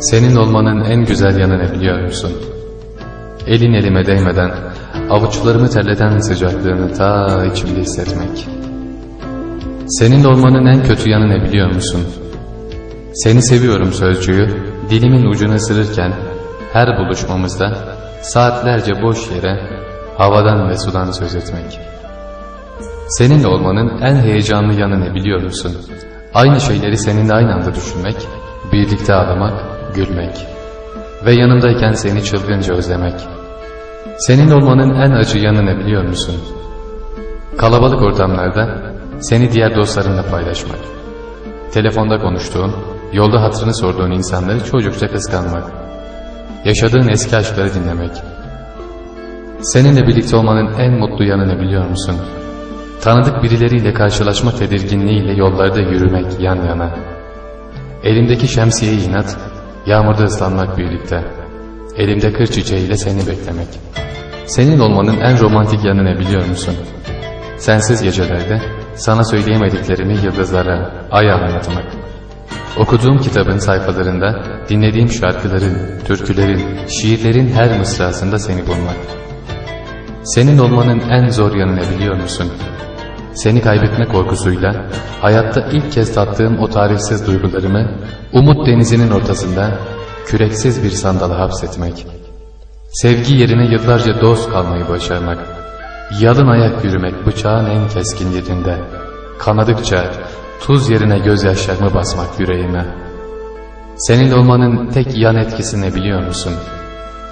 Senin olmanın en güzel yanı ne biliyor musun? Elin elime değmeden, avuçlarımı terleten sıcaklığını ta içimde hissetmek. Senin olmanın en kötü yanı ne biliyor musun? Seni seviyorum sözcüğü dilimin ucunu ısırırken her buluşmamızda saatlerce boş yere havadan ve sudan söz etmek. Seninle olmanın en heyecanlı yanı ne biliyor musun? Aynı şeyleri seninle aynı anda düşünmek, birlikte ağlamak, gülmek ve yanımdayken seni çılgınca özlemek. Senin olmanın en acı yanı ne biliyor musun? Kalabalık ortamlarda seni diğer dostlarınla paylaşmak. Telefonda konuştuğun, yolda hatırını sorduğun insanları çocukça kıskanmak. Yaşadığın eski aşkları dinlemek. Seninle birlikte olmanın en mutlu yanı ne biliyor musun? Tanıdık birileriyle karşılaşma tedirginliğiyle yollarda yürümek yan yana. Elimdeki şemsiyeyi inat, yağmurda ıslanmak birlikte. Elimde kır çiçeğiyle seni beklemek. Senin olmanın en romantik yanı ne biliyor musun? Sensiz gecelerde sana söyleyemediklerimi yıldızlara, aya anlatmak. Okuduğum kitabın sayfalarında dinlediğim şarkıların, türkülerin, şiirlerin her mısrasında seni bulmak. Senin olmanın en zor yanı ne biliyor musun? Seni kaybetme korkusuyla hayatta ilk kez tattığım o tarifsiz duygularımı umut denizinin ortasında küreksiz bir sandala hapsetmek. Sevgi yerine yıllarca dost kalmayı başarmak. Yalın ayak yürümek bıçağın en keskin yerinde. Kanadıkça tuz yerine gözyaşlarımı basmak yüreğime. Senin olmanın tek yan etkisi ne biliyor musun?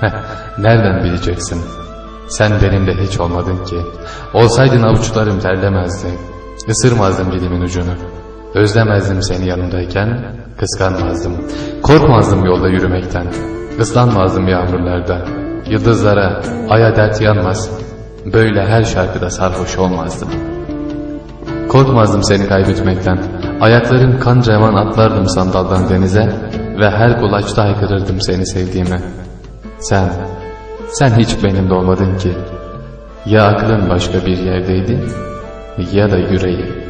Heh, nereden bileceksin? Sen benimle hiç olmadın ki. Olsaydın avuçlarım terlemezdi. Isırmazdım dilimin ucunu. Özlemezdim seni yanımdayken, kıskanmazdım. Korkmazdım yolda yürümekten. Islanmazdım yağmurlarda. Yıldızlara, aya dert yanmaz. Böyle her şarkıda sarhoş olmazdım. Korkmazdım seni kaybetmekten. Ayaklarım kan revan atlardım sandaldan denize ve her kulaçta haykırırdım seni sevdiğime. Sen, sen hiç benimle olmadın ki. Ya aklın başka bir yerdeydi ya da yüreğim.